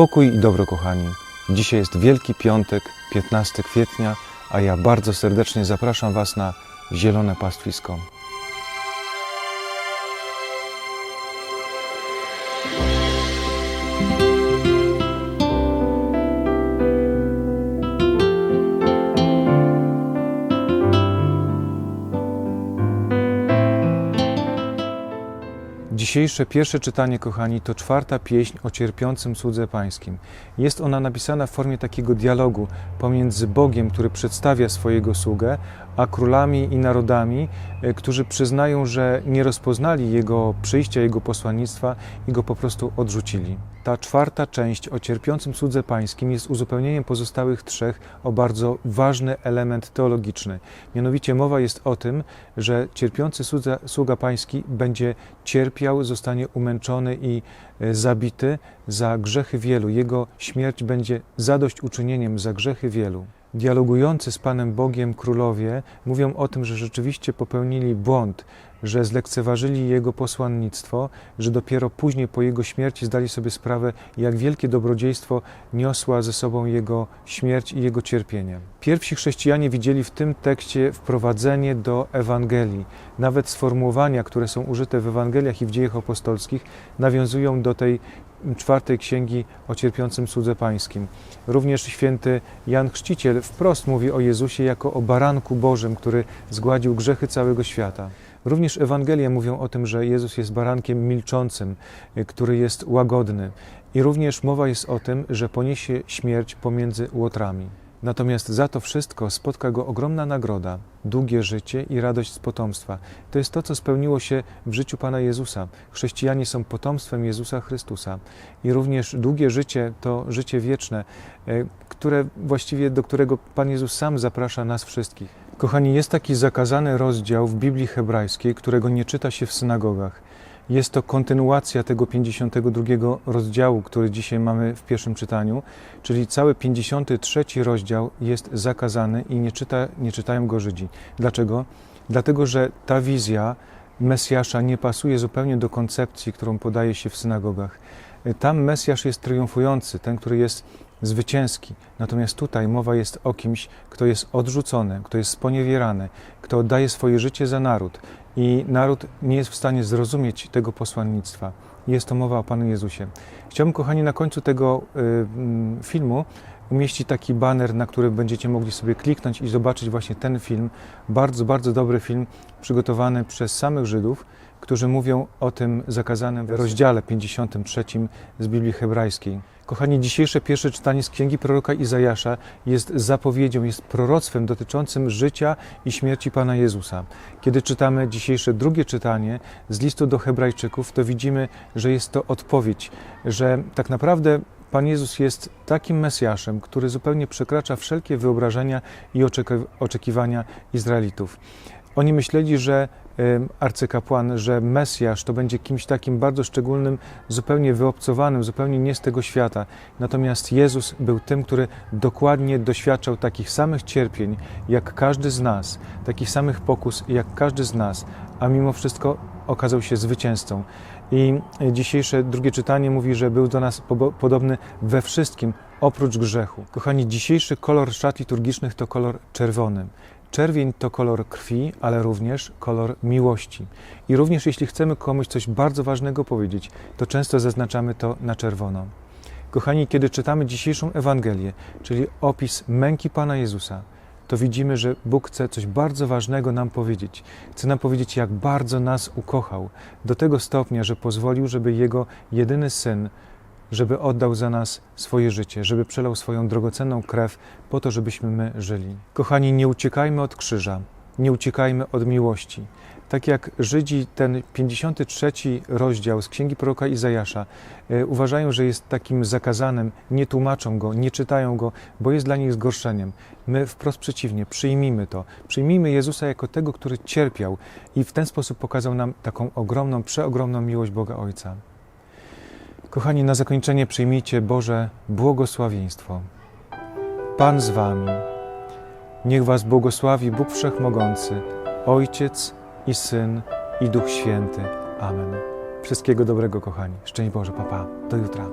Pokój i dobro, kochani. Dzisiaj jest Wielki Piątek, 15 kwietnia, a ja bardzo serdecznie zapraszam Was na Zielone Pastwisko. Dzisiejsze pierwsze czytanie, kochani, to czwarta pieśń o cierpiącym słudze pańskim. Jest ona napisana w formie takiego dialogu pomiędzy Bogiem, który przedstawia swojego sługę, a królami i narodami, e, którzy przyznają, że nie rozpoznali Jego przyjścia, Jego posłannictwa i Go po prostu odrzucili. Ta czwarta część o cierpiącym słudze pańskim jest uzupełnieniem pozostałych trzech o bardzo ważny element teologiczny. Mianowicie mowa jest o tym, że cierpiący słudza, sługa pański będzie cierpiał, zostanie umęczony i e, zabity za grzechy wielu. Jego śmierć będzie zadośćuczynieniem za grzechy wielu. Dialogujący z Panem Bogiem królowie mówią o tym, że rzeczywiście popełnili błąd, że zlekceważyli Jego posłannictwo, że dopiero później po Jego śmierci zdali sobie sprawę, jak wielkie dobrodziejstwo niosła ze sobą Jego śmierć i Jego cierpienie. Pierwsi chrześcijanie widzieli w tym tekście wprowadzenie do Ewangelii. Nawet sformułowania, które są użyte w Ewangeliach i w dziejach apostolskich, nawiązują do tej czwartej księgi o cierpiącym słudze pańskim. Również święty Jan Chrzciciel wprost mówi o Jezusie jako o baranku Bożym, który zgładził grzechy całego świata. Również Ewangelie mówią o tym, że Jezus jest barankiem milczącym, y, który jest łagodny. I również mowa jest o tym, że poniesie śmierć pomiędzy łotrami. Natomiast za to wszystko spotka go ogromna nagroda, długie życie i radość z potomstwa. To jest to, co spełniło się w życiu Pana Jezusa. Chrześcijanie są potomstwem Jezusa Chrystusa. I również długie życie to życie wieczne, e, które właściwie do którego Pan Jezus sam zaprasza nas wszystkich. Kochani, jest taki zakazany rozdział w Biblii hebrajskiej, którego nie czyta się w synagogach. Jest to kontynuacja tego 52 rozdziału, który dzisiaj mamy w pierwszym czytaniu, czyli cały 53 rozdział jest zakazany i nie, czyta, nie czytają go Żydzi. Dlaczego? Dlatego, że ta wizja Mesjasza nie pasuje zupełnie do koncepcji, którą podaje się w synagogach. Tam Mesjasz jest triumfujący, ten, który jest zwycięski. Natomiast tutaj mowa jest o kimś, kto jest odrzucony, kto jest sponiewierany, kto oddaje swoje życie za naród i naród nie jest w stanie zrozumieć tego posłannictwa. Jest to mowa o Panu Jezusie. Chciałbym, kochani, na końcu tego y, mm, filmu umieścić taki baner, na który będziecie mogli sobie kliknąć i zobaczyć właśnie ten film. Bardzo, bardzo dobry film, przygotowany przez samych Żydów, którzy mówią o tym zakazanym rozdziale 53 z Biblii Hebrajskiej. Kochani, dzisiejsze pierwsze czytanie z księgi proroka Izajasza jest zapowiedzią, jest proroctwem dotyczącym życia i śmierci Pana Jezusa. Kiedy czytamy dzisiejsze drugie czytanie z listu do Hebrajczyków, to widzimy, że jest to odpowiedź, że tak naprawdę Pan Jezus jest takim Mesjaszem, który zupełnie przekracza wszelkie wyobrażenia i oczekiwania Izraelitów. Oni myśleli, że arcykapłan, że Mesjasz to będzie kimś takim bardzo szczególnym, zupełnie wyobcowanym, zupełnie nie z tego świata. Natomiast Jezus był tym, który dokładnie doświadczał takich samych cierpień jak każdy z nas, takich samych pokus jak każdy z nas, a mimo wszystko okazał się zwycięzcą. I dzisiejsze drugie czytanie mówi, że był do nas podobny we wszystkim, oprócz grzechu. Kochani, dzisiejszy kolor szat liturgicznych to kolor czerwony. Czerwień to kolor krwi, ale również kolor miłości. I również jeśli chcemy komuś coś bardzo ważnego powiedzieć, to często zaznaczamy to na czerwono. Kochani, kiedy czytamy dzisiejszą Ewangelię, czyli opis męki Pana Jezusa, to widzimy, że Bóg chce coś bardzo ważnego nam powiedzieć. Chce nam powiedzieć, jak bardzo nas ukochał, do tego stopnia, że pozwolił, żeby Jego jedyny syn żeby oddał za nas swoje życie, żeby przelał swoją drogocenną krew po to, żebyśmy my żyli. Kochani, nie uciekajmy od krzyża, nie uciekajmy od miłości. Tak jak Żydzi ten 53 rozdział z księgi proroka Izajasza e, uważają, że jest takim zakazanym, nie tłumaczą go, nie czytają go, bo jest dla nich zgorszeniem. My wprost przeciwnie, przyjmijmy to. Przyjmijmy Jezusa jako tego, który cierpiał i w ten sposób pokazał nam taką ogromną, przeogromną miłość Boga Ojca. Kochani, na zakończenie przyjmijcie Boże błogosławieństwo. Pan z Wami. Niech Was błogosławi Bóg Wszechmogący, Ojciec i Syn i Duch Święty. Amen. Wszystkiego dobrego, kochani. Szczęść Boże, papa. Do jutra.